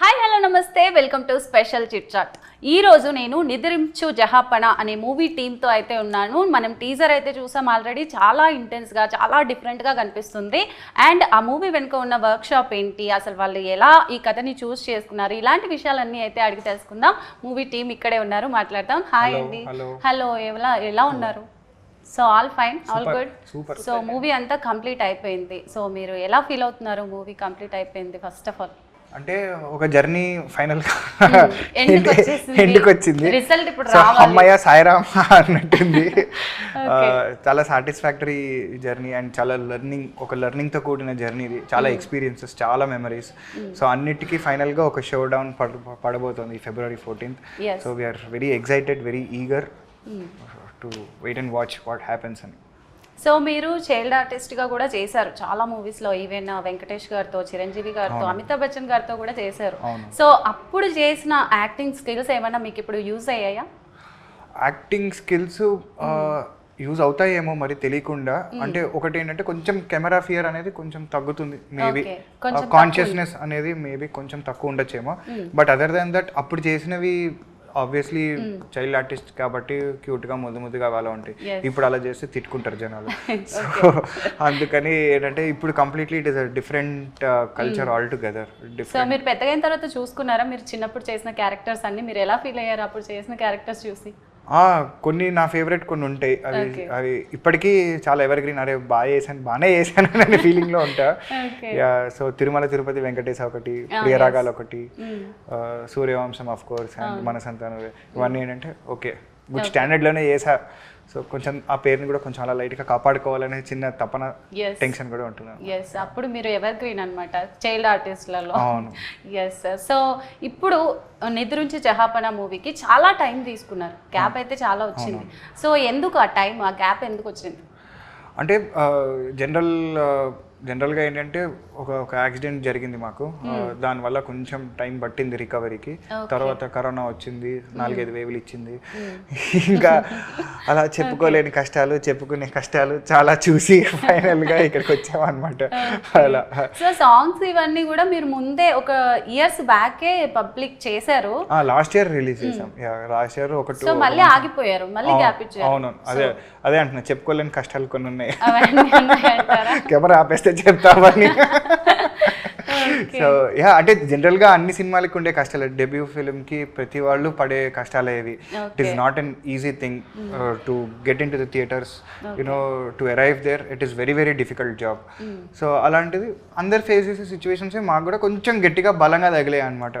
Hi hello namaste. Welcome to special chit chat ఈ రోజు నేను నిద్రించు జహాపన అనే మూవీ టీంతో అయితే ఉన్నాను. మనం టీజర్ అయితే చూసాం ఆల్రెడీ చాలా ఇంటెన్స్గా చాలా డిఫరెంట్గా కనిపిస్తుంది. అండ్ ఆ మూవీ వెనుక ఉన్న వర్క్ షాప్ ఏంటి? అసలు వాళ్ళు ఎలా ఈ కథని చూస్ చేసుకున్నారు? ఇలాంటి విషయాలన్నీ అయితే అడిగి తెలుసుకుందాం. మూవీ టీం ఇక్కడే ఉన్నారు. మాట్లాడతాం హాయ్ అండి. హలో ఎలా ఎలా ఉన్నారు? So all fine all good super. So movie అంతా కంప్లీట్ అయిపోయింది. సో మీరు ఎలా ఫీల్ అవుతున్నారు మూవీ కంప్లీట్ అయిపోయింది ఫస్ట్ ఆఫ్ ఆల్ అంటే ఒక జర్నీ ఫైనల్ ఎండ్కి వచ్చింది ఇప్పుడు. అమ్మయ్య సాయిరామ్ అన్నట్టుంది. చాలా సాటిస్ఫాక్టరీ జర్నీ అండ్ చాలా లెర్నింగ్ ఒక learning తో కూడిన జర్నీ ఇది చాలా Hmm. ఎక్స్పీరియన్సెస్ చాలా మెమరీస్ సో అన్నిటికీ final గా ఒక showdown పడబోతోంది February fourteenth. So we are very excited very eager to wait and watch what happens అని సో మీరు చైల్డ్ ఆర్టిస్ట్గా కూడా చేశారు. చాలా మూవీస్లో ఈవెన్ వెంకటేష్ గారితో చిరంజీవి గారితో అమితాబ్ బచ్చన్ గారితో కూడా చేశారు. సో అప్పుడు చేసిన యాక్టింగ్ స్కిల్స్ ఏమైనా మీకు ఇప్పుడు యూజ్ అయ్యాయా? యాక్టింగ్ స్కిల్స్ యూజ్ అవుతాయేమో మరి తెలియకుండా. అంటే ఒకటి ఏంటంటే కొంచెం కెమెరా ఫియర్ అనేది కొంచెం తగ్గుతుంది. మేబీ. కొంచెం కాన్షియస్నెస్ అనేది మేబీ కొంచెం తక్కువ ఉండొచ్చేమో. బట్ అదర్ దాన్ దట్ అప్పుడు చేసినవి ఆబ్వియస్లీ చైల్డ్ ఆర్టిస్ట్ కాబట్టి క్యూట్గా ముద్దు ముద్దుగా అలా ఉంటాయి. ఇప్పుడు అలా చేస్తే తిట్టుకుంటారు జనాలు. సో అందుకని ఏంటంటే ఇప్పుడు completely it is a different culture altogether so different మీరు పెద్దగా అయిన తర్వాత చూసుకున్నారా? మీరు చిన్నప్పుడు చేసిన క్యారెక్టర్స్ అన్ని మీరు ఎలా ఫీల్ అయ్యారు? అప్పుడు చేసిన క్యారెక్టర్స్ చూసి. కొన్ని నా ఫేవరెట్ కొన్ని ఉంటాయి. అవి. అవి ఇప్పటికీ చాలా ఎవర్ గ్రీన్ అరే బాగా చేశాను బాగానే చేశాను అనే ఫీలింగ్లో ఉంటా. సో తిరుమల తిరుపతి వెంకటేశ ఒకటి Ah, ప్రియరాగాలు ఒకటి Mm. ఆ, సూర్యవంశం ఆఫ్ కోర్స్ అండ్ మన సంతానం ఇవన్నీ ఏంటంటే ఓకే గుడ్ స్టాండర్డ్లోనే చేసా. సో కొంచెం ఆ పేరుని కూడా కొంచెం అలా లైట్గా కాపాడుకోవాలనే చిన్న తపన. టెన్షన్ కూడా ఉంటున్నాను ఎస్ అప్పుడు మీరు ఎవర్ గ్రీన్ అనమాట చైల్డ్ ఆర్టిస్ట్లలో అవును ఎస్ సో ఇప్పుడు నిద్రించి జహాపన మూవీకి చాలా టైం తీసుకున్నారు. గ్యాప్ అయితే చాలా వచ్చింది. సో ఎందుకు ఆ టైం ఆ గ్యాప్ ఎందుకు వచ్చింది? అంటే జనరల్ జనరల్గా ఏంటంటే ఒక ఒక యాక్సిడెంట్ జరిగింది మాకు. ఆ, దానివల్ల కొంచెం టైం పట్టింది రికవరీకి. తర్వాత కరోనా వచ్చింది నాలుగైదు వేవులు ఇచ్చింది. ఇంకా అలా చెప్పుకోలేని కష్టాలు చెప్పుకునే కష్టాలు చాలా చూసి ఫైనల్గా ఇక్కడికి వచ్చామన్నమాట. అలా. సో సాంగ్స్ ఇవన్నీ కూడా మీరు ముందే ఒక ఇయర్స్ బ్యాకే పబ్లిక్ చేశారు? లాస్ట్ ఇయర్ రిలీజ్ చేసాం లాస్ట్ ఇయర్ ఒక సో మళ్ళీ ఆగిపోయారు మళ్ళీ గ్యాప్ ఇచ్చారు. అవును. అదే అదే అంటున్నా చెప్పుకోలేని కష్టాలు కొన్ని ఉన్నాయి కెమెరా ఆపేస్తే చెప్తామని సో యా అంటే జనరల్గా అన్ని సినిమాలకి ఉండే కష్టాలు. డెబ్యూ ఫిల్మ్కి ప్రతి వాళ్ళు పడే కష్టాలే ఇవి. It is not an easy thing to get into the theatres you know to arrive there it is very very difficult job so అలాంటిది అందరు ఫేస్ చేసే సిచ్యువేషన్స్ మాకు కూడా కొంచెం గట్టిగా బలంగా తగిలాయి అనమాట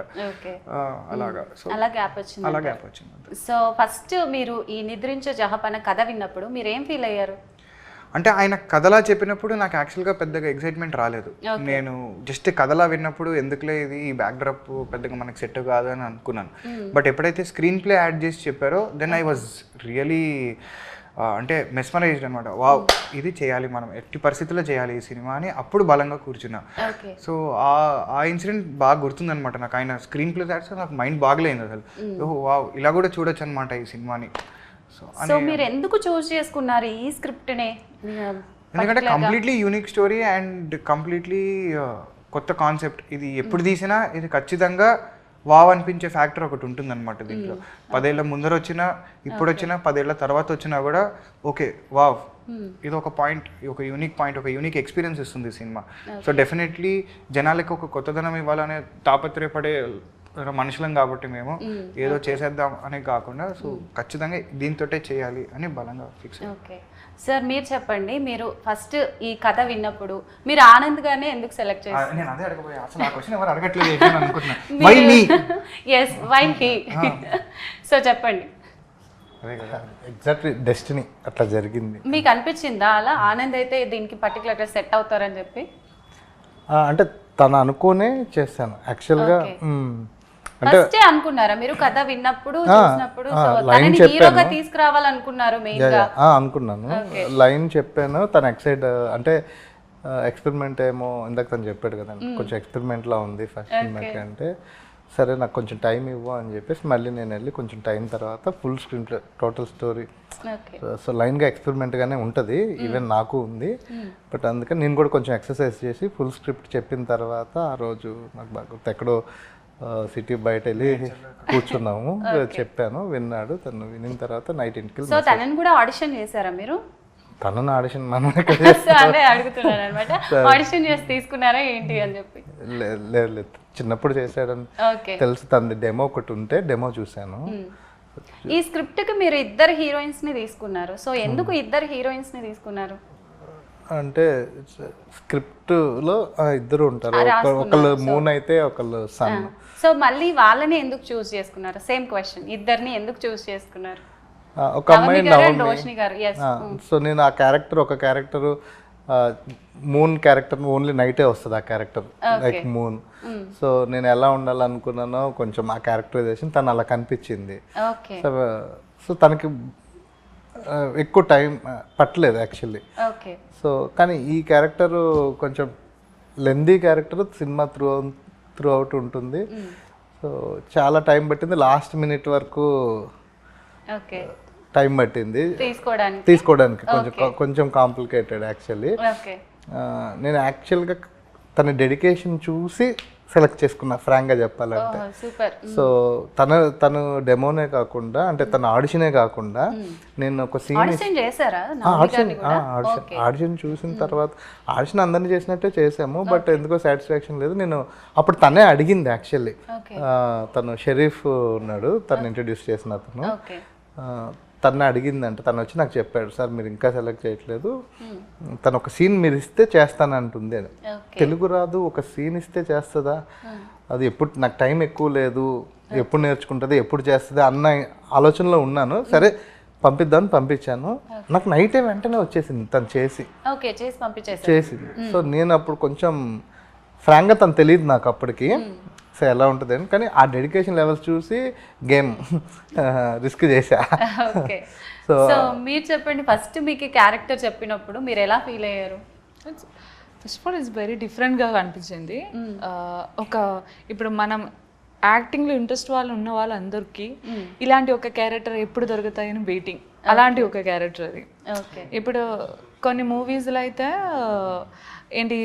అలాగా. సో అలా గ్యాప్ వచ్చింది అలా గ్యాప్ వచ్చింది సో ఫస్ట్ మీరు ఈ నిద్రించే జహపన కథ విన్నప్పుడు మీరు ఏం ఫీల్ అయ్యారు? అంటే ఆయన కథలా చెప్పినప్పుడు నాకు యాక్చువల్గా పెద్దగా ఎక్సైట్మెంట్ రాలేదు. నేను జస్ట్ కథలా విన్నప్పుడు ఎందుకులే ఇది ఈ బ్యాక్డ్రాప్ పెద్దగా మనకు సెట్ కాదు అని అనుకున్నాను. బట్ ఎప్పుడైతే స్క్రీన్ ప్లే యాడ్ చేసి చెప్పారో దెన్ ఐ వాజ్ రియలీ అంటే మెస్మరైజ్డ్ అనమాట వావ్ ఇది చేయాలి మనం ఎట్టి పరిస్థితుల్లో చేయాలి ఈ సినిమా అని అప్పుడు బలంగా కూర్చున్నా. సో ఆ ఆ ఇన్సిడెంట్ బాగా గుర్తుందనమాట నాకు. ఆయన స్క్రీన్ ప్లే దాట్స్ నాకు మైండ్ బాగలేదు అసలు. ఓహో వావ్ ఇలా కూడా చూడొచ్చు అనమాట ఈ సినిమాని. సో సో మీరు ఎందుకు చూస్ చేసుకున్నారు ఈ స్క్రిప్ట్ నే ఎందుకంటే completely unique story and completely కొత్త కాన్సెప్ట్ ఇది ఎప్పుడు తీసినా ఇది ఖచ్చితంగా వావ్ అనిపించే ఫ్యాక్టర్ ఒకటి ఉంటుందన్నమాట దీంట్లో. పదేళ్ళ ముందర వచ్చినా ఇప్పుడు వచ్చినా పదేళ్ళ తర్వాత వచ్చినా కూడా ఓకే వావ్ ఇది ఒక పాయింట్ ఒక యూనిక్ పాయింట్ ఒక యూనిక్ ఎక్స్పీరియన్స్ ఇస్తుంది ఈ సినిమా. సో డెఫినెట్లీ జనాలకి ఒక కొత్తదనం ఇవ్వాలనే తాపత్రయపడే మనుషులం కాబట్టి మేము ఏదో చేసేద్దాం అని కాకుండా సో ఖచ్చితంగా దీంతోటే చేయాలి అని బలంగా ఫిక్స్ ఓకే. సార్ మీరు చెప్పండి మీరు ఫస్ట్ ఈ కథ విన్నప్పుడు మీరు ఆనంద్ గానే ఎందుకు సెలెక్ట్ చేస్తారు నేను అదే అడగబోయా అసలు ఆ క్వశ్చన్ ఎవరు అడగట్లేదు అనుకుంటున్నా. Why me yes why he so చెప్పండి. అదే కదా. ఎగ్జాక్ట్లీ డెస్టినీ అట్లా జరిగింది. మీకు అనిపించిందా అలా? ఆనంద్ అయితే దీనికి పర్టికులర్గా సెట్ అవుతారని చెప్పి? అంటే తను అనుకునే చేశాను. యాక్చువల్గా ఫస్టే అనుకున్నారా? మీరు కథ విన్నప్పుడు చూసినప్పుడు చెప్పాను. హీరోగా తీసుకురావాలనుకున్నారు మెయిన్గా. అనుకున్నాను. లైన్ చెప్పాను తను ఎక్సైడ్ అంటే ఎక్స్పెరిమెంట్ ఏమో ఇందాక తను చెప్పాడు కదండి కొంచెం ఎక్స్పెరిమెంట్ లా ఉంది ఫస్ట్ సినిమాకి అంటే సరే నాకు కొంచెం టైం ఇవ్వు అని చెప్పేసి మళ్ళీ నేను వెళ్ళి కొంచెం టైం తర్వాత full screen total story so లైన్గా ఎక్స్పెరిమెంట్గానే ఉంటుంది ఈవెన్ నాకు ఉంది. బట్ అందుకని నేను కూడా కొంచెం ఎక్సర్సైజ్ చేసి ఫుల్ స్క్రిప్ట్ చెప్పిన తర్వాత ఆ రోజు నాకు బాగా. ఎక్కడో సిటీ బయట వెళ్ళి కూర్చున్నాము చెప్పాను విన్నాడు తను వినిన తర్వాత నైట్ ఇంటికి సో తనని కూడా ఆడిషన్ చేశారా మీరు? తనను ఆడిషన్ మనం అదే అడుగుతున్నాను అనమాట ఆడిషన్ చేసి తీసుకున్నారా ఏంటి అని చెప్పి? లేదు లేదు చిన్నప్పుడు చేశాడని తెలుసు తనది డెమో ఒకటి ఉంటే డెమో చూశాను. ఈ స్క్రిప్ట్కి మీరు ఇద్దరు హీరోయిన్స్ని తీసుకున్నారు. సో ఎందుకు ఇద్దరు హీరోయిన్స్ని తీసుకున్నారు? అంటే స్క్రిప్ట్లో ఇద్దరు ఉంటారు. ఒక- ఒకళ్ళు మూన్ అయితే ఒకళ్ళు సన్ సో మళ్ళీ వాళ్ళని ఎందుకు చూస్ చేసుకున్నారు? సేమ్ క్వశ్చన్ ఇద్దరిని ఎందుకు చూస్ చేసుకున్నారు? ఒక అమ్మాయి నవమి రోషిని గారు. ఎస్ సో నేను ఆ క్యారెక్టర్ ఒక క్యారెక్టర్ మూన్ క్యారెక్టర్ ఓన్లీ నైటే వస్తుంది ఆ క్యారెక్టర్ లైక్ మూన్ సో నేను ఎలా ఉండాలనుకున్నానో కొంచెం ఆ క్యారెక్టరైజేషన్ తను అలా కనిపించింది సో సో తనకి ఎక్కువ టైం పట్టలేదు యాక్చువల్లీ ఓకే. సో కానీ ఈ క్యారెక్టర్ కొంచెం లెందీ క్యారెక్టర్ సినిమా త్రూ త్రూ అవుట్ ఉంటుంది సో చాలా టైం పట్టింది. లాస్ట్ మినిట్ వరకు ఓకే. టైం పట్టింది. తీసుకోవడానికి? తీసుకోవడానికి కొంచెం కొంచెం కాంప్లికేటెడ్ యాక్చువల్లీ నేను యాక్చువల్గా తన డెడికేషన్ చూసి సెలెక్ట్ చేసుకున్నా ఫ్రాంక్గా చెప్పాలంటే. సో తన తను డెమోనే కాకుండా అంటే తన ఆడిషనే కాకుండా నేను ఒక సీన్ ఆడిషన్ ఆడిషన్ చూసిన తర్వాత ఆడిషన్ అందరినీ చేసినట్టే చేసాము బట్ ఎందుకో సాటిస్ఫాక్షన్ లేదు. నేను అప్పుడు తనే అడిగింది యాక్చువల్లీ. తను షరీఫ్ ఉన్నాడు తను ఇంట్రడ్యూస్ చేసిన అతను. తను అడిగిందంట. తను వచ్చి నాకు చెప్పాడు సార్ మీరు ఇంకా సెలెక్ట్ చేయట్లేదు. తను ఒక సీన్ మీరు ఇస్తే చేస్తానంటుంది అని. తెలుగు రాదు ఒక సీన్ ఇస్తే చేస్తుందా? అది ఎప్పుడు నాకు టైం ఎక్కువ లేదు. ఎప్పుడు నేర్చుకుంటుంది ఎప్పుడు చేస్తుంది అన్న ఆలోచనలో ఉన్నాను. సరే పంపిద్దామని పంపించాను. నాకు నైటే వెంటనే వచ్చేసింది తను చేసి. ఓకే చేసి చేసింది. సో నేను అప్పుడు కొంచెం ఫ్రాంక్గా తను తెలియదు నాకు అప్పటికి. సో ఎలా ఉంటుంది అని. కానీ ఆ డెడికేషన్ లెవెల్స్ చూసి గేమ్ రిస్క్ చేశా. ఓకే. సో మీరు చెప్పండి ఫస్ట్ మీకు క్యారెక్టర్ చెప్పినప్పుడు మీరు ఎలా ఫీల్ అయ్యారు? First of all it's very డిఫరెంట్గా అనిపించింది. ఆ, ఒక ఇప్పుడు మనం యాక్టింగ్లో ఇంట్రెస్ట్ వాళ్ళు ఉన్న వాళ్ళందరికీ ఇలాంటి ఒక క్యారెక్టర్ ఎప్పుడు దొరుకుతాయని వెయిటింగ్. అలాంటి ఒక క్యారెక్టర్ అది. ఓకే. ఇప్పుడు కొన్ని మూవీస్లో అయితే ఏంటి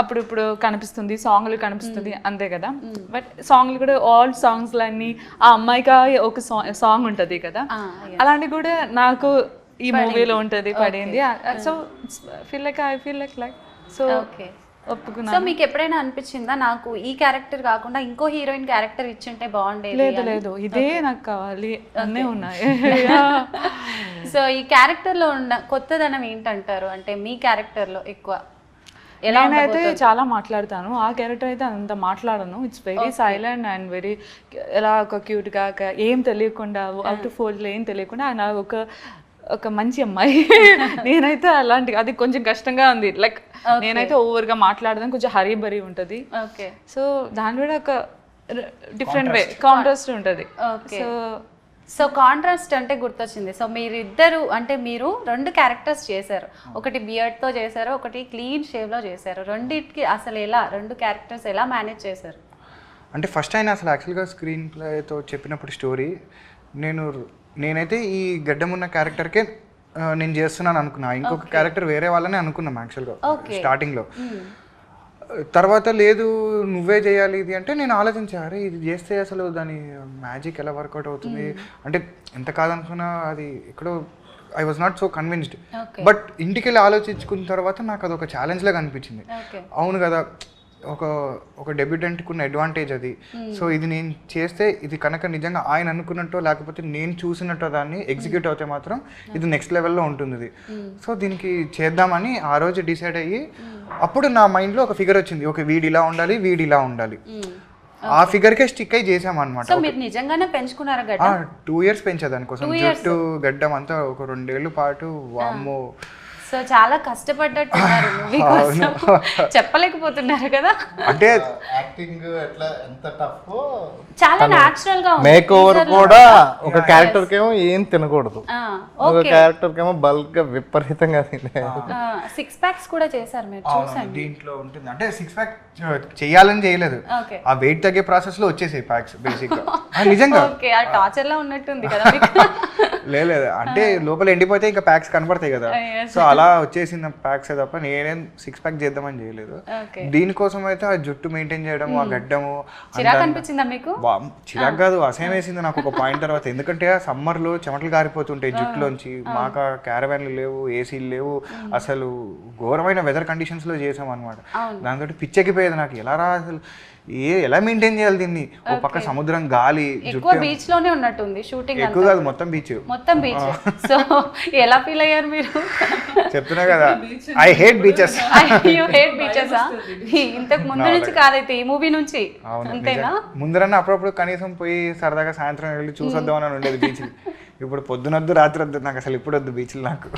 అప్పుడు ఇప్పుడు కనిపిస్తుంది సాంగ్లు కనిపిస్తుంది అంతే కదా. బట్ సాంగ్లు కూడా ఆల్ సాంగ్స్లు అన్ని ఆ అమ్మాయికి ఒక సాంగ్ ఉంటుంది కదా. అలాంటి కూడా నాకు ఈ మూవీలో ఉంటుంది పడింది. So feel like I feel like like so okay. ఒప్పుకున్నా సో మీకు ఎప్పుడైనా అనిపించిందా? నాకు ఈ క్యారెక్టర్ కాకుండా ఇంకో హీరోయిన్ క్యారెక్టర్ ఇచ్చుంటే బాగుండేది లేదు లేదు. ఇదే నాకు కావాలి. అన్నీ ఉన్నాయి. సో ఈ క్యారెక్టర్లో ఉన్న కొత్తదనం ఏంటంటారు? అంటే మీ క్యారెక్టర్లో ఎక్కువ నేనైతే చాలా మాట్లాడతాను. ఆ క్యారెక్టర్ అయితే అంత మాట్లాడను. It's very silent and very ఎలా ఒక క్యూట్గా ఏం తెలియకుండా అవుట్ ఫోల్డ్ ఏం తెలియకుండా ఆయన ఒక ఒక మంచి అమ్మాయి. నేనైతే అలాంటి అది కొంచెం కష్టంగా ఉంది. లైక్ నేనైతే ఓవర్గా మాట్లాడదాం. కొంచెం హరీ బరీ ఉంటుంది. ఓకే సో దాని కూడా ఒక డిఫరెంట్ వే కాంట్రాస్ట్ ఉంటుంది. సో సో కాంట్రాస్ట్ అంటే గుర్తొచ్చింది. సో మీరిద్దరు అంటే మీరు రెండు క్యారెక్టర్స్ చేశారు. ఒకటి beard తో చేశారు ఒకటి క్లీన్ షేవ్లో చేశారు. రెండింటికి అసలు ఎలా రెండు క్యారెక్టర్స్ ఎలా మేనేజ్ చేశారు? అంటే ఫస్ట్ ఆయన అసలు యాక్చువల్గా స్క్రీన్ ప్లేతో చెప్పినప్పుడు స్టోరీ నేను నేనైతే ఈ గడ్డం ఉన్న క్యారెక్టర్కే నేను చేస్తున్నాను అనుకున్నా. ఇంకొక క్యారెక్టర్ వేరే వాళ్ళని అనుకున్నాం యాక్చువల్గా స్టార్టింగ్లో తర్వాత లేదు నువ్వే చేయాలి ఇది అంటే నేను ఆలోచించా అరే ఇది చేస్తే అసలు దాని మ్యాజిక్ ఎలా వర్కౌట్ అవుతుంది? అంటే ఎంత కాదనుకున్నా అది ఎక్కడో I was not so convinced. But ఇంటికి వెళ్ళి ఆలోచించుకున్న తర్వాత నాకు అది ఒక ఛాలెంజ్ లాగా అనిపించింది. అవును కదా ఒక ఒక డెబ్యూటెంట్కి ఉన్న అడ్వాంటేజ్ అది. సో ఇది నేను చేస్తే ఇది కనుక నిజంగా ఆయన అనుకున్నట్టో లేకపోతే నేను చూసినట్టో దాన్ని ఎగ్జిక్యూట్ అవుతే మాత్రం ఇది నెక్స్ట్ లెవెల్లో ఉంటుంది ఇది సో దీనికి చేద్దామని ఆ రోజు డిసైడ్ అయ్యి అప్పుడు నా మైండ్లో ఒక ఫిగర్ వచ్చింది. ఒక వీడి ఇలా ఉండాలి వీడి ఇలా ఉండాలి. ఆ ఫిగర్కే స్టిక్ అయి చేసామన్నమాట సో మీరు నిజంగానే పెంచుకున్నారా గడ్డ? టూ ఇయర్స్ పెంచేదానికోసం జుట్టు గడ్డం అంతా ఒక రెండేళ్ళు పాటు. వామ్మో. సో చాలా కష్టపడ్డట్టున్నారు మూవీ కోసం. చెప్పలేకపోతున్నారు కదా. అంటే యాక్టింగ్ ఎట్లా ఎంత టఫ్ చాలా న్యాచురల్గా మేక్ ఓవర్ కూడా ఒక క్యారెక్టర్ కేమో ఏం తినకూడదు. ఒక ఓకే క్యారెక్టర్ కేమో బల్క్గా విపరీతంగా తినే సిక్స్ ప్యాక్స్ కూడా చేశారు మీరు చూసాను. దీంట్లో ఉంటుంది. అంటే సిక్స్ ప్యాక్ చేయాలని చేయలేదు. ఆ వెయిట్ తగ్గే ప్రాసెస్లో వచ్చేసాయి ప్యాక్స్ బేసిక్గా. నిజంగా. ఓకే ఆ టార్చర్ లా ఉన్నట్టుంది కదా లేదు అంటే లోపల ఎండిపోతే ఇంకా ప్యాక్స్ కనపడతాయి కదా. సో అలా వచ్చేసింది ప్యాక్స్ తప్ప నేనేం సిక్స్ ప్యాక్ చేద్దామని చేయలేదు. దీనికోసం అయితే ఆ జుట్టు మెయింటైన్ చేయడం ఆ గడ్డము చిరాకు కాదు అసహ్యం వేసింది నాకు ఒక పాయింట్ తర్వాత. ఎందుకంటే సమ్మర్లో చెమటలు కారిపోతుంటాయి జుట్టులోంచి. మాకు క్యారవాన్లు లేవు ఏసీలు లేవు. అసలు ఘోరమైన వెదర్ కండిషన్స్లో చేసాం అనమాట దాంతో పిచ్చెక్కిపోయేది నాకు. ఎలా రా అసలు? ఏ ఎలా మెయింటైన్ చేయాలి దీన్ని? ఓ పక్క సముద్రం గాలి ఎక్కువ బీచ్లోనే ఉన్నట్టుంది షూటింగ్ ఎక్కువ కాదు మొత్తం బీచ్ మొత్తం బీచ్ సో ఎలా ఫీల్ అయ్యారు మీరు? చెప్తున్నా కదా I hate beaches you hate beaches ఇంతకు ముందు నుంచి కాదైతే ఈ మూవీ నుంచి. అంతేనా. ముందరన్నా అప్పుడప్పుడు కనీసం పోయి సరదాగా సాయంత్రం వెళ్ళి చూసొద్దామని ఉండేది బీచ్ ఇప్పుడు పొద్దునొద్దు రాత్రి వద్దు నాకు అసలు ఇప్పుడు వద్దు బీచ్లు నాకు.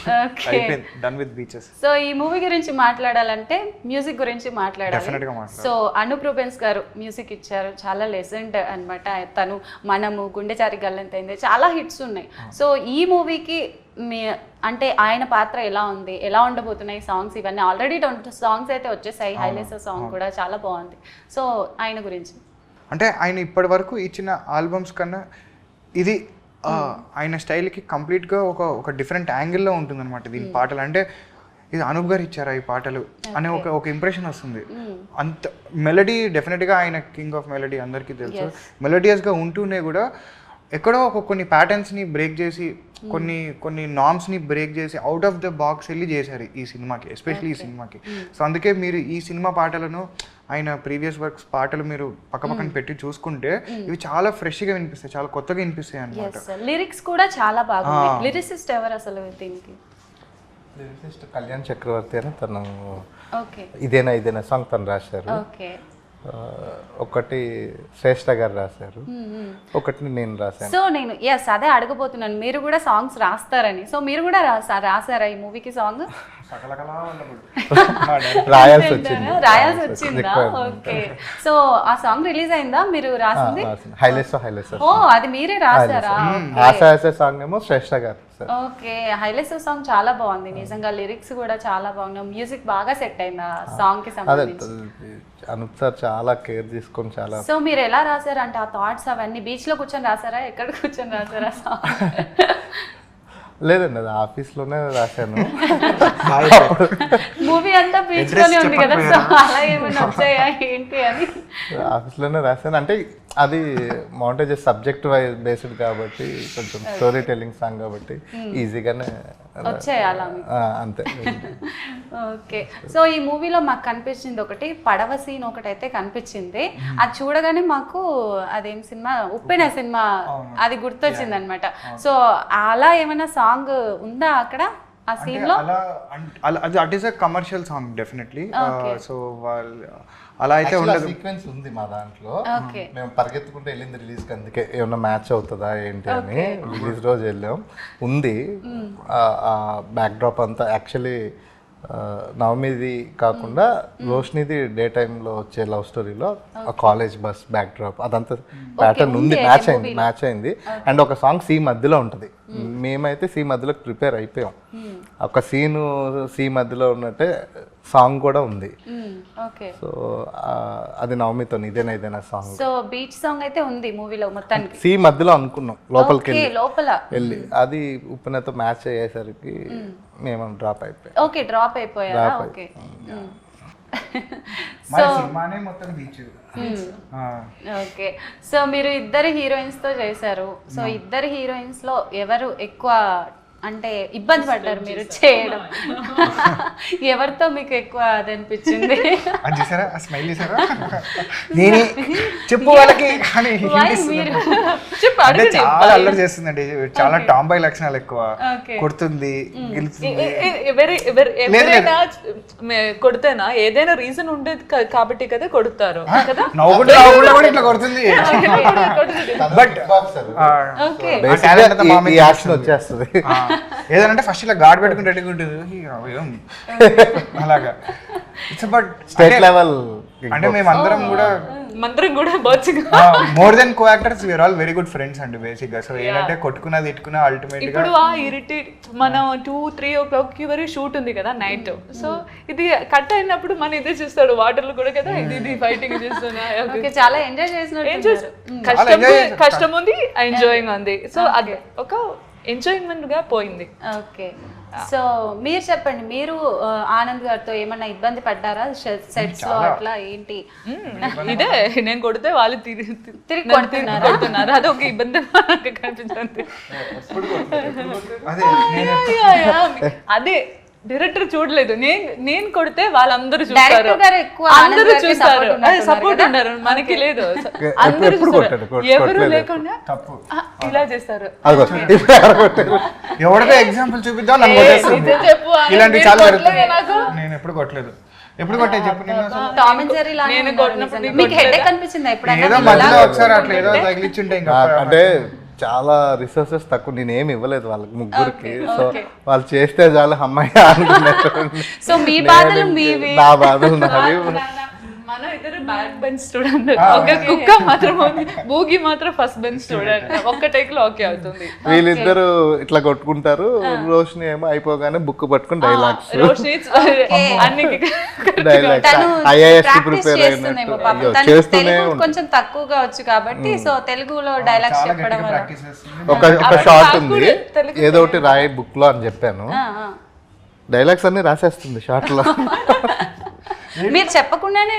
అయిపోయింది. డన్ విత్ బీచెస్ సో ఈ మూవీ గురించి మాట్లాడాలంటే మ్యూజిక్ గురించి మాట్లాడాలి. సో అనూప్ రూబెన్స్ గారు మ్యూజిక్ ఇచ్చారు. చాలా లెసెంట్ అన్నమాట. తను మనము గుండెచారి గల్లంతైంది. చాలా హిట్స్ ఉన్నాయి. సో ఈ మూవీకి మీ అంటే ఆయన పాత్ర ఎలా ఉంది? ఎలా ఉండబోతున్నాయి సాంగ్స్? ఇవన్నీ ఆల్రెడీ ట్వంటీ సాంగ్స్ అయితే వచ్చేసాయి. హైలెస్ సాంగ్ కూడా చాలా బాగుంది. సో ఆయన గురించి. అంటే ఆయన ఇప్పటి వరకు ఇచ్చిన ఆల్బమ్స్ కన్నా ఇది ఆయన స్టైల్కి కంప్లీట్గా ఒక ఒక డిఫరెంట్ యాంగిల్లో ఉంటుందన్నమాట దీని పాటలు. అంటే ఇది అనూప్ గారు ఇచ్చారా ఈ పాటలు? అనే ఒక ఒక ఇంప్రెషన్ వస్తుంది. అంత మెలడీ డెఫినెట్గా ఆయన కింగ్ ఆఫ్ మెలడీ అందరికీ తెలుసు. మెలడియస్గా ఉంటూనే కూడా ఎక్కడో ఒక కొన్ని ప్యాటర్న్స్ని బ్రేక్ చేసి కొన్ని కొన్ని నామ్స్ని బ్రేక్ చేసి అవుట్ ఆఫ్ ద బాక్స్ వెళ్ళి చేశారు ఈ సినిమాకి ఎస్పెషల్లీ ఈ సినిమాకి. సో అందుకే మీరు ఈ సినిమా పాటలను ఆయన ప్రీవియస్ వర్క్స్ పాటలు మీరు పక్క పక్కన పెట్టి చూసుకుంటే ఇవి చాలా ఫ్రెష్గా వినిపిస్తాయి చాలా కొత్తగా వినిపిస్తాయి అన్నమాట. ఎస్ లిరిక్స్ కూడా చాలా బాగున్నాయి లిరిసిస్ట్ ఎవరు అసలు దీనికి? లిరిసిస్ట్ కళ్యాణ్ చక్రవర్తి అని తను ఓకే ఇదేనా ఇదేనా సాంగ్ తను రాశారు. ఒకటి శ్రేష్ఠ గారు రాశారు. ఒకటి నేను రాశాను. సో నేను ఎస్ అదే అడగబోతున్నాను మీరు కూడా సాంగ్స్ రాస్తారని. సో మీరు కూడా రాసా రాసారా ఈ మూవీకి సాంగ్ రాయాల్సి వచ్చింది. రాయాల్సి వచ్చిందా. ఓకే సో ఆ సాంగ్ రిలీజ్ అయిందా? మీరు రాసింది? హైలెస్ హైలెస్ ఓ అది మీరే రాసారా? ఆశ ఆశ సాంగ్ ఏమో శ్రేష్ఠ గారు. సార్. ఓకే హైలెస్ సాంగ్ చాలా బాగుంది. నిజంగా లిరిక్స్ కూడా చాలా బాగున్నాయి. మ్యూజిక్ బాగా సెట్ అయింది ఆ సాంగ్కి సంబంధించి. అనూప్ సార్ చాలా కేర్ తీసుకొని చాలా సో మీరు ఎలా రాశారు అంటే ఆ థాట్స్ అవన్నీ బీచ్లో కూర్చొని రాసారా ఎక్కడ కూర్చొని రాసారా సాంగ్ లేదండి అది ఆఫీస్లోనే రాశాను. మూవీ అంతా బీచ్లోనే ఉంది కదా సో అలా ఏమైనా వచ్చాయా ఏంటి అని? ఆఫీస్లోనే రాశాను. అంటే అది మౌంటేజ్ సబ్జెక్ట్ వైజ్ బేస్డ్ కాబట్టి కొంచెం స్టోరీ టెల్లింగ్ సాంగ్ కాబట్టి ఈజీగానే మీకు అంతే. ఓకే. సో ఈ మూవీలో మాకు కనిపించింది ఒకటి పడవ సీన్ ఒకటి అయితే కనిపించింది అది చూడగానే మాకు అదేం సినిమా ఉప్పెన సినిమా అది గుర్తొచ్చింది అనమాట సో అలా ఏమైనా సాంగ్ ఉందా అక్కడ ఆ సీన్లో అది it is a commercial song definitely. So వాళ్ళు అలా అయితే ఉండదు. సీక్వెన్స్ ఉంది మా దాంట్లో. మేము. పరిగెత్తుకుంటూ వెళ్ళింది రిలీజ్కి అందుకే ఏమన్నా మ్యాచ్ అవుతుందా ఏంటి అని రిలీజ్ రోజు వెళ్ళాం. ఉంది. బ్యాక్ డ్రాప్ అంతా యాక్చువల్లీ నవమిది కాకుండా రోషినిది డే లో వచ్చే లవ్ స్టోరీలో కాలేజ్ బస్ బ్యాక్ డ్రాప్ అదంతా ప్యాటర్న్ ఉంది మ్యాచ్ అయింది మ్యాచ్ అయింది. అండ్ ఒక సాంగ్ సి మధ్యలో ఉంటుంది. మేమైతే సి మధ్యలో ప్రిపేర్ అయిపోయాం. ఒక సీను సి మధ్యలో ఉన్నట్టే సాంగ్ కూడా ఉంది. ఓకే. సో అది నవమితో ఇదేనా ఇదేనా సాంగ్? సో బీచ్ సాంగ్ అయితే ఉంది మూవీలో మొత్తానికి. సి మధ్యలో అనుకున్నాం లోపలికి లోపల. వెళ్ళి అది ఉప్పెనతో మ్యాచ్ అయ్యేసరికి మేము. డ్రాప్ అయిపోయాం. ఓకే డ్రాప్ అయిపోయారా? ఓకే. బీచ్. ఓకే. సో మీరు ఇద్దరు హీరోయిన్స్తో చేశారు. సో ఇద్దరు హీరోయిన్స్లో ఎవరు ఎక్కువ అంటే ఇబ్బంది పడ్డారు మీరు చేయడం. ఎవరితో మీకు ఎక్కువ అది అనిపించింది? స్మైల్ నేనే చెప్పు వాళ్ళకి కానీ చాలా అల్లరి చేస్తుందండి. చాలా టాంబాయ్ లక్షణాలు ఎక్కువ. కొడుతుంది మే- కొడితేనా? ఏదైనా రీజన్ ఉండేది కాబట్టి కదా కొడతారు. కదా? ఇట్లా కొడుతుంది. బట్ వచ్చేస్తుంది. ఏదంటే ఫస్ట్ ఇలా గాడ్ పెట్టుకుని రెడీగా ఉంటుంది అలాగా. ఇట్స్ బట్ స్టేట్ లెవెల్ అంటే మేము అందరం కూడా మంత్రం కూడా more than co actors we are all very good friends అండి బేసిక్గా సో ఏంటంటే కొట్టుకున్నా తిట్టుకున్నా అల్టిమేట్గా ఇప్పుడు ఆ ఇరిటేట్ మనం టూ త్రీ ఓ క్లాక్కి వరకు షూట్ ఉంది కదా నైట్ సో ఇది కట్ అయినప్పుడు మన ఇదే చూస్తాడు వాటర్లో కూడా కదా ఇది ఇది ఫైటింగ్ చేస్తున్నా ఓకే చాలా ఎంజాయ్ ఏం చేసినట్టు చేస్తా చాలా కష్టం. కష్టం ఉంది ఎంజాయింగ్ ఉంది. సో అది ఒక ఎంజాయ్మెంట్గా పోయింది. ఓకే. సో మీరు చెప్పండి మీరు ఆనంద్ గారితో ఏమన్నా ఇబ్బంది పడ్డారా? సెట్స్లో అట్లా ఏంటి. ఇదే నేను కొడితే వాళ్ళు తిరిగి తిరిగి కొడుతున్నారా? అది ఒక ఇబ్బంది కనిపించింది. అదే డైరెక్టర్ చూడలేదు. నేను నేను కొడితే వాళ్ళందరూ చూస్తారు. అందరూ చూస్తారు. సపోర్ట్? ఉన్నారు. మనకి లేదు. అందరూ ఎవరు. లేకుండా ఇలా చేస్తారు. ఎగ్జాంపుల్ చూపిద్దాం నన్ను చెప్పు, మీరు చాలా? నేను ఎప్పుడు కొట్టలేదు. ఎప్పుడు కొట్టే చెప్పు నేను మీకు హెడ్? కనిపించిందా ఎప్పుడైనా ఏదో వీళ్ళ? మధ్యలో ఒకసారి అట్లా ఏదో తగిలిచ్చుంటే ఇంకా అంటే చాలా రిసోర్సెస్ తక్కువ నేను ఏమి ఇవ్వలేదు వాళ్ళకి ముగ్గురికి. సో వాళ్ళు చేస్తే చాలు అమ్మాయి అనుకునేటువంటి సో మీ బాధలు మీవి. నా బాధలు నావి. మన ఇద్దరు బ్యాక్ బెంచ్ స్టూడెంట్ ఒక కుక్క మాత్రం బూగి మాత్రం ఫస్ట్ బెంచ్ స్టూడెంట్ ఒక్క టేక్లో ఓకే అవుతుంది వీళ్ళిద్దరు ఇట్లా కొట్టుకుంటారు రోషిని ఏమో అయిపోగానే బుక్ పట్టుకుని డైలాగ్స్ రోషిని అన్ని డైలాగ్స్ ప్రాక్టీస్ ప్రిపేర్ అయినట్టు చేస్తూనే కొంచెం తక్కువగా వచ్చు కాబట్టి సో తెలుగులో డైలాగ్స్ చెప్పడం ఒక ఒక షార్ట్ ఉంది. ఏదో ఒకటి రాయి బుక్లో అని చెప్పాను. డైలాగ్స్ అన్ని రాసేస్తుంది షార్ట్లో. మీరు చెప్పకుండానే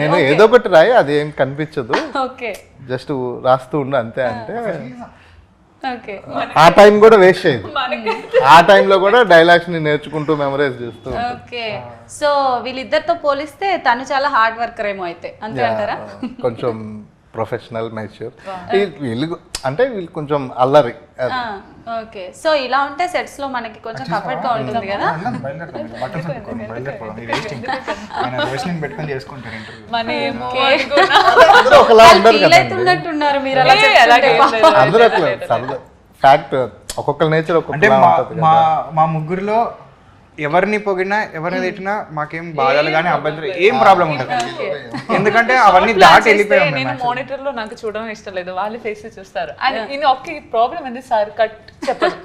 నేను ఏదో ఒకటి రాయి అది ఏం కనిపించదు. ఓకే. జస్ట్ రాస్తూ ఉండు అంతే అంటే. ఓకే. ఆ టైం కూడా వేస్ట్ అయ్యింది. ఆ టైంలో కూడా డైలాగ్స్ని నేర్చుకుంటూ మెమరైజ్ చేస్తూ ఓకే. సో వీళ్ళిద్దరితో పోలిస్తే తను చాలా హార్డ్ వర్కర్ ఏమో అయితే. అంతే అంటారా? కొంచెం ప్రొఫెషనల్ మెచ్యూర్. వీళ్ళు అంటే వీళ్ళు కొంచెం అల్లరి. ఓకే. సో ఇలా ఉంటే సెట్స్లో మనకి కొంచెం కంఫర్ట్గా ఉంటుంది కదా? అవుతున్నట్టున్నారు మీరు. అందరూ ఫ్యాక్ట్ ఒక్కొక్కరి నేచర్ కదా. మా ముగ్గురులో ఎవరిని పొగిడినా ఎవరిని తిట్టినా మాకేం బాధలు కానీ అభ్యంతరం ఏం ప్రాబ్లం ఉండదు. ఎందుకంటే అవన్నీ దాటి వెళ్ళిపోయాం నేను మానిటర్లో నాకు చూడడం ఇష్టం లేదు. వాళ్ళు ఫేస్ చూస్తారు. అండ్ నేను ఒక్క ప్రాబ్లం ఏంటి సార్? కట్ చెప్పదు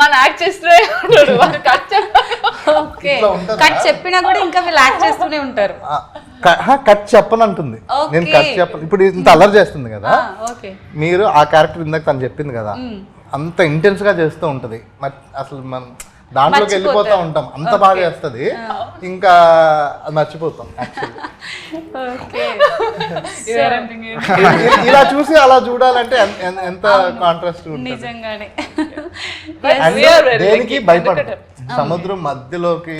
మన యాక్ట్ చేస్తూ ఉంటాడు. వాళ్ళు కట్ ఓకే. కట్ చెప్పినా కూడా ఇంకా వీళ్ళు యాక్ట్ చేస్తూనే ఉంటారు. కట్ చెప్పను అంటుంది. నేను కట్ చెప్పను. ఇప్పుడు ఇంత అల్లరి చేస్తుంది కదా. ఓకే. మీరు ఆ క్యారెక్టర్ ఇందాక తను చెప్పింది కదా. అంత ఇంటెన్స్గా చేస్తూ ఉంటది. అసలు మనం దాంట్లోకి వెళ్ళిపోతా ఉంటాం. అంత బాగా చేస్తది ఇంకా మర్చిపోతాం ఇలా చూసి అలా చూడాలంటే ఎంత కాంట్రాస్ట్ నిజంగానే. దేనికి. భయపడతాం సముద్రం మధ్యలోకి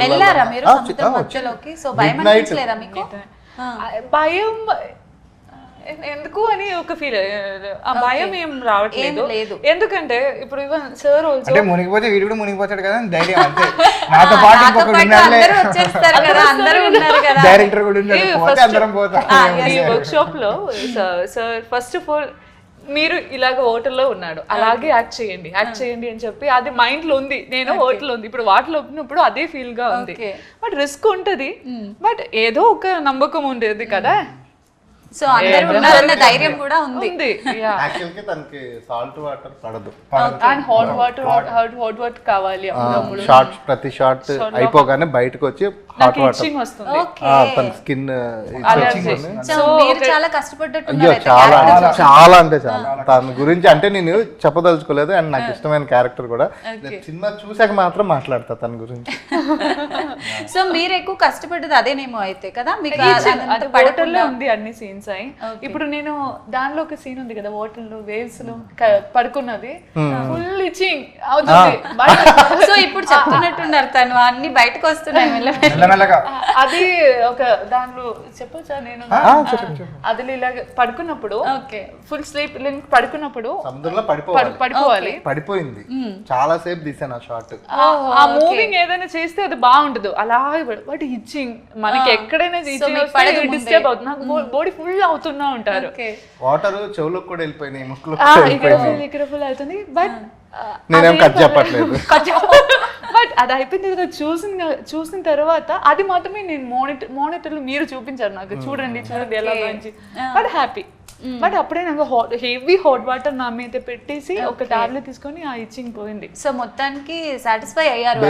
వెళ్ళారా మీరు సముద్రం మధ్యలోకి? సో భయం. అనిపించలేదా మీకు? భయం ఎందుకు అని ఒక ఫీల్ ఆ భయం ఏం రావట్లేదు. లేదు. ఎందుకంటే ఇప్పుడు ఇవన్ సార్ ఆల్సో అంటే మునిగిపోతే వీడు కూడా మునిగిపోతాడు కదా ధైర్యం అంతే. నాతో పాటు ఇంకొకడు వచ్చేస్తారు కదా అందరూ ఉన్నారు కదా. డైరెక్టర్ కూడా ఉన్నాడు. పోతే అందరం పోతాం. ఈ వర్క్ షాప్లో సార్ ఫస్ట్ ఆఫ్ ఆల్ మీరు ఇలాగ హోటల్లో ఉన్నాడు. అలాగే యాక్ట్ చేయండి. యాక్ట్ చేయండి అని చెప్పి అది మైండ్లో ఉంది. నేను హోటల్ ఉంది. ఇప్పుడు వాటిలో ఉన్నప్పుడు అదే ఫీల్గా ఉంది. బట్ రిస్క్ ఉంటది. బట్ ఏదో ఒక నమ్మకం ఉండేది కదా. సో అందరూ ఉన్నారన్న ధైర్యం కూడా ఉంది. ఉంది యా Actual గా తనకి సాల్ట్ వాటర్ పడదు. And hot water hot hot water కావాలి షార్ట్ ప్రతి షార్ట్ అయిపోగానే బయటకు వచ్చి హాట్ వాటర్ వస్తుంది. ఓకే తన స్కిన్ అలర్జీ సో మీరు చాలా అయితే చాలా. చాలా అంటే చాలా. తన గురించి అంటే నేను చెప్పదలుచుకోలేదు అండ్ నాకు ఇష్టమైన క్యారెక్టర్ కూడా. నేను సినిమా చూసాక మాత్రం మాట్లాడతా తన గురించి. సో మీరు ఎక్కువ కష్టపడ్డది అదేనేమో అయితే కదా? మీకు అది అదంతా అది పడకుండా- వాటర్లో ఉంది అన్ని సీన్స్ అయి. ఇప్పుడు నేను దానిలో ఒక సీన్ ఉంది కదా వాటర్లో వేవ్స్లో క- పడుకున్నది. ఫుల్ ఇచ్చింగ్ అవుతుంది. But సో ఇప్పుడు చెప్తున్నట్టున్నారు తను అన్ని బయటకు వస్తున్నాయి. మెల్లమెల్లగా. అది ఒక దానిలో చెప్పొచ్చా నేను అది ఇలాగ పడుకున్నప్పుడు ఓకే. ఫుల్ స్లీప్ పడుకున్నప్పుడు పడిపోవాలి. పడుకోవాలి పడిపోయింది. చాలా సేపు తీసాను ఆ షార్ట్ ఆ మూవింగ్ ఏదైనా చేస్తే అది బాగుండదు. అలా బట్ ఇచ్చింగ్. మనకి ఎక్కడైనా మీకు పడదు ముందే. డిస్టర్బ్ అవుతుంది? నాకు బాడీ ఫుల్ అవుతున్నా ఉంటారు. వాటర్ చెవులకు కూడా వెళ్ళిపోయినాయి ముక్కులో ఆ, ఇక్కడ ఫుల్ ఇక్కడ ఫుల్ అవుతుంది. బట్ నేనేం కట్ చెప్పట్లేదు. బట్ అది అయిపోయిన తర్వాత చూసిన చూసిన తర్వాత అది మాత్రమే నేను మానిటర్ మానిటర్లో మీరు చూపించారు నాకు. చూడండి చూడండి ఎలా మంచి. బట్ హ్యాపీ బట్ అప్పుడే నాకు హాట్ హెవీ హాట్ వాటర్ నా మీద పెట్టేసి ఒక టాబ్లెట్ తీసుకొని ఆ ఇచ్చింగ్ పోయింది. సో మొత్తానికి సాటిస్ఫై అయ్యారు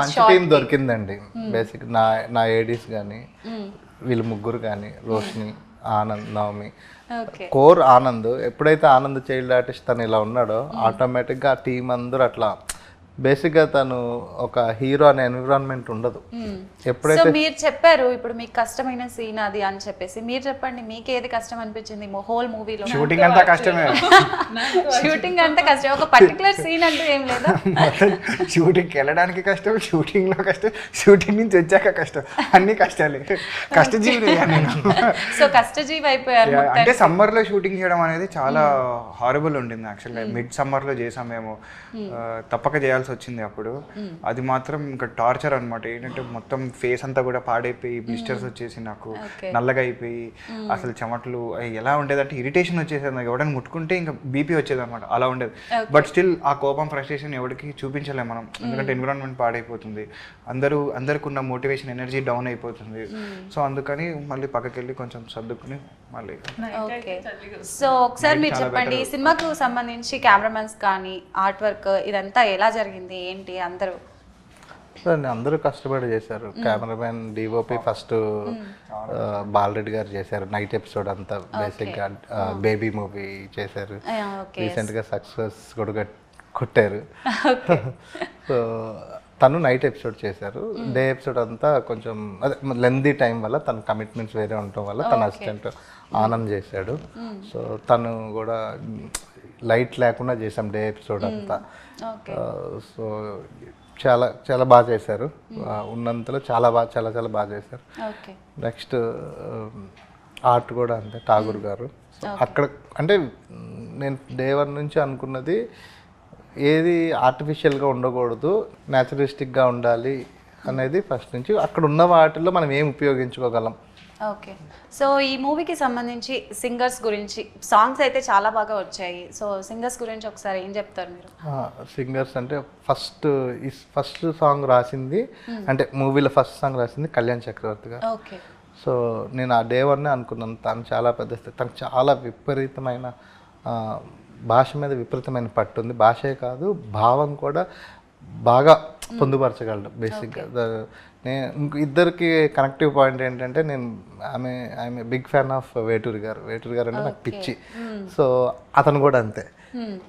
మంచి టీం. దొరికిందండి. బేసిక్ నా నా ఏడీస్ కానీ వీళ్ళు ముగ్గురు కానీ రోషిని ఆనంద్ నవమి. ఓకే కోర్ ఆనంద్ ఎప్పుడైతే ఆనంద్ చైల్డ్ ఆర్టిస్ట్ తను ఇలా ఉన్నాడో ఆటోమేటిక్గా ఆ టీం అందరూ అట్లా బేసిక్గా తను ఒక హీరో అనే ఎన్విరాన్మెంట్ ఉండదు. సో ఎప్పుడైతే మీరు చెప్పారు ఇప్పుడు మీకు కష్టమైన సీన్ అది అని చెప్పేసి. మీరు చెప్పండి మీకు ఏది కష్టం అనిపించింది? హోల్ మూవీలో షూటింగ్ అంతా కష్టమే. షూటింగ్ అంటే కష్టం ఒక పర్టికులర్ సీన్ అంటూ ఏం లేదా? మొత్తం షూటింగ్కి వెళ్ళడానికి కష్టం షూటింగ్లో కష్టం షూటింగ్ నుంచి వచ్చాక కష్టం. అన్ని కష్టాలే. కష్టజీవి నేను. సో కష్టజీవి అయిపోయారు అంటే సమ్మర్లో షూటింగ్ చేయడం అనేది చాలా హారబుల్ ఉండింది యాక్చువల్గా మిడ్ సమ్మర్లో చేసాం మేము. ఆ, తప్పక చేయాల్సి వచ్చింది అప్పుడు. అది మాత్రం ఇంకా టార్చర్ అన్నమాట. ఏంటంటే మొత్తం ఫేస్ అంతా కూడా పాడైపోయి బ్లిస్టర్స్ వచ్చేసి నాకు. నల్లగా అయిపోయి అసలు చెమటలు అవి ఎలా ఉండేదంటే ఇరిటేషన్ వచ్చేసేది నాకు. ఎవడైనా ముట్టుకుంటే ఇంకా బీపీ వచ్చేది అనమాట అలా ఉండేది. బట్ స్టిల్ ఆ కోపం ఫ్రస్ట్రేషన్ ఎవరికి చూపించలేం మనం. ఎందుకంటే ఎన్విరాన్మెంట్ పాడైపోతుంది. అందరూ అందరికి ఉన్న మోటివేషన్ ఎనర్జీ డౌన్ అయిపోతుంది సో అందుకని మళ్ళీ పక్కకి వెళ్ళి కొంచెం సర్దుకుని మళ్ళీ. ఓకే సో ఒకసారి మీరు చెప్పండి ఈ సినిమాకు సంబంధించి కెమెరామెన్స్ కానీ ఆర్ట్ వర్క్ ఇదంతా ఎలా జరిగింది ఏంటి అందరూ? అందరూ కష్టపడి చేశారు. కెమెరామెన్ డిఓపి ఫస్ట్ బాలరెడ్డి గారు చేశారు. నైట్ ఎపిసోడ్ అంతా బేసిక్గా బేబీ మూవీ చేశారు. ఓకే రీసెంట్గా సక్సెస్ కూడా కొట్- కొట్టారు. సో తను నైట్ ఎపిసోడ్ చేశారు. డే ఎపిసోడ్ అంతా కొంచెం అదే లెందీ టైం వల్ల తన కమిట్మెంట్స్ వేరే ఉండటం వల్ల తన అసిస్టెంట్ ఆనంద్ చేశాడు. సో తను కూడా లైట్ లేకుండా చేసాం డే ఎపిసోడ్ అంతా. సో చాలా చాలా బాగా చేశారు. ఉన్నంతలో చాలా బాగా చాలా చాలా బాగా చేశారు. నెక్స్ట్ ఆర్ట్ కూడా అంతే ఠాగూర్ గారు. అక్కడ అంటే నేను డే వన్ నుంచి అనుకున్నది ఏది ఆర్టిఫిషియల్గా ఉండకూడదు న్యాచురలిస్టిక్గా ఉండాలి అనేది ఫస్ట్ నుంచి అక్కడ ఉన్న వాటిల్లో మనం ఏం ఉపయోగించుకోగలం. ఓకే. సో ఈ మూవీకి సంబంధించి సింగర్స్ గురించి సాంగ్స్ అయితే చాలా బాగా వచ్చాయి. సో సింగర్స్ గురించి ఒకసారి ఏం చెప్తారు మీరు? సింగర్స్ అంటే ఫస్ట్ ఈ ఫస్ట్ సాంగ్ రాసింది అంటే మూవీలో ఫస్ట్ సాంగ్ రాసింది కళ్యాణ్ చక్రవర్తి గారు ఓకే. సో నేను ఆ డే వన్నే అనుకున్నాను. తను చాలా పెద్ద తనకు చాలా విపరీతమైన భాష మీద విపరీతమైన పట్టు ఉంది. భాషే కాదు భావం కూడా బాగా పొందుపరచగలడు బేసిక్గా నేను ఇంక ఇద్దరికి కనెక్టివ్ పాయింట్ ఏంటంటే నేను ఆమె ఆమె బిగ్ ఫ్యాన్ ఆఫ్ వేటూరి గారు. వేటూరి గారు అంటే నాకు పిచ్చి. సో అతను కూడా అంతే.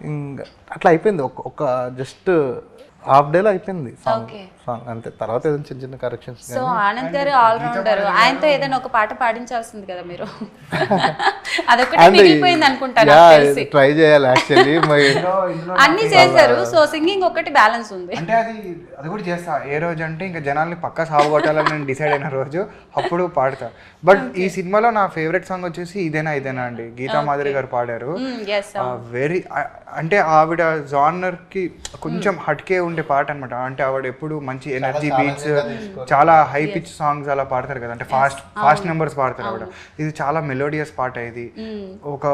ఇంకా అట్లా అయిపోయింది. ఒక ఒక జస్ట్ హాఫ్ డేలో అయిపోయింది. సాంగ్. సాంగ్ అంతే తర్వాత ఏదైనా చిన్న చిన్న కరెక్షన్స్ సో ఆనంద్ గారు ఆల్రౌండర్. ఆయనతో ఏదైనా ఒక పాట పాడించాల్సింది కదా మీరు. అదొకటి మిగిలిపోయింది అనుకుంటాను ట్రై చేయాలి యాక్చువల్లీ అన్ని చేశారు. సో సింగింగ్ ఒకటి బ్యాలెన్స్ ఉంది. అంటే అది అది కూడా చేస్తా. ఏ రోజు అంటే ఇంకా జనాల్ని పక్క సాగు కొట్టాలని నేను డిసైడ్ అయిన రోజు అప్పుడు పాడతా. బట్ ఈ సినిమాలో నా ఫేవరెట్ సాంగ్ వచ్చేసి ఇదేనా ఇదేనా అండి. గీతా మాధురి గారు పాడారు. ఎస్ వెరీ అంటే ఆవిడ జానర్కి కొంచెం హట్కే ఉండే పాట అనమాట అంటే ఆవిడ ఎప్పుడు మంచి ఎనర్జీ బీట్స్ చాలా హై పిచ్ సాంగ్స్ అలా పాడతారు కదా. అంటే ఫాస్ట్ ఫాస్ట్ నెంబర్స్ పాడతారు ఆవిడ. ఇది చాలా మెలోడియస్ పాట ఇది. ఒక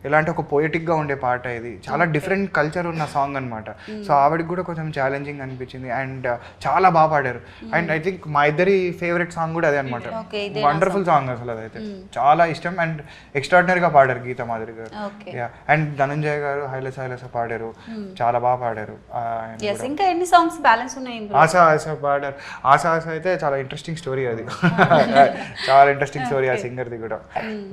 అంటే ఎలాంటి ఒక poetic గా ఉండే పాట ఇది. చాలా డిఫరెంట్ కల్చర్ ఉన్న సాంగ్ అనమాట సో ఆవిడకి కూడా కొంచెం ఛాలెంజింగ్ అనిపించింది. అండ్ చాలా బాగా పాడారు. అండ్ ఐ థింక్ మా ఇద్దరి ఫేవరెట్ సాంగ్ కూడా అదే అనమాట వండర్ఫుల్ సాంగ్ అసలు అదైతే. చాలా ఇష్టం. అండ్ ఎక్స్ట్రాడినరీగా పాడారు గీతా మాధురి గారు. అండ్ ధనంజయ్ గారు హైలస్ హైలస్ పాడారు. చాలా బాగా పాడారు. ఇంకా ఎన్ని సాంగ్స్ బ్యాలెన్స్ ఉన్నాయి ఆశ ఆశ పాడారు. ఆశ ఆశ అయితే చాలా ఇంట్రెస్టింగ్ స్టోరీ అది. చాలా ఇంట్రెస్టింగ్ స్టోరీ ఆ సింగర్ది కూడా.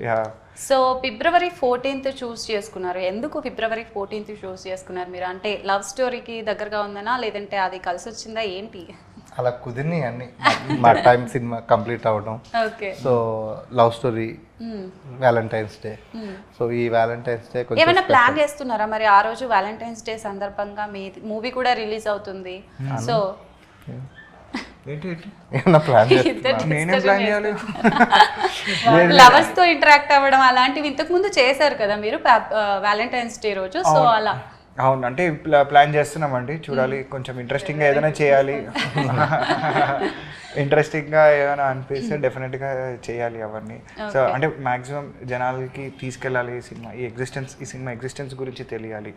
Yeah so February fourteenth choose చేసుకున్నారు. ఎందుకు ఫిబ్రవరి ఫోర్టీన్త్ చూస్ చేసుకున్నారు మీరు? అంటే లవ్ స్టోరీకి దగ్గరగా ఉందనా? లేదంటే అది కలిసి వచ్చిందా? ఏంటి? అలా కుదిరినాయి అన్ని. మా టైం సినిమా కంప్లీట్ అవ్వడం okay. So love story Valentine's day. So ఈ వ్యాలంటైన్స్ డే కొంచెం ఏమైనా ప్లాన్ చేస్తున్నారా? మరి ఆ రోజు వ్యాలంటైన్స్ డే సందర్భంగా మీ మూవీ కూడా రిలీజ్ అవుతుంది. సో ఏంటి ఏంటి? ఏమన్నా ప్లాన్ నేనేం ప్లాన్ చేయాలి? లవర్స్తో ఇంటరాక్ట్ అవ్వడం అలాంటివి ఇంతకు ముందు చేశారు కదా మీరు? వ్యాలంటైన్స్ డే రోజు? సో అలా. అవును అంటే ప్లాన్ చేస్తున్నామండి. చూడాలి కొంచెం ఇంట్రెస్టింగ్గా ఏదైనా చేయాలి. ఇంట్రెస్టింగ్గా ఏమైనా అనిపిస్తే డెఫినెట్గా చేయాలి అవన్నీ. సో అంటే మాక్సిమం జనాలకి తీసుకెళ్ళాలి ఈ సినిమా ఈ ఎగ్జిస్టెన్స్ ఈ సినిమా ఎగ్జిస్టెన్స్ గురించి తెలియాలి.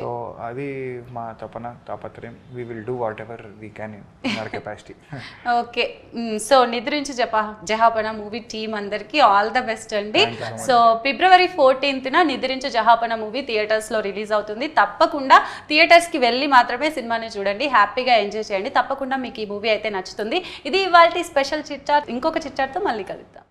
సో అది మా తపన తాపత్రయం. We will do whatever we can in our capacity okay so Nidrinchi japa జహాపన movie team అందరికీ ఆల్ ద బెస్ట్ అండి. సో ఫిబ్రవరి ఫోర్టీన్త్న నిద్రించు జహాపన మూవీ థియేటర్స్లో రిలీజ్ అవుతుంది. తప్పకుండా థియేటర్స్కి వెళ్ళి మాత్రమే సినిమాని చూడండి. హ్యాపీగా ఎంజాయ్ చేయండి. తప్పకుండా మీకు ఈ మూవీ అయితే నచ్చుతుంది. ఇది ఇవాళ స్పెషల్ చిట్చాట్ ఇంకొక చిట్చాట్తో మళ్ళీ కలుద్దాం.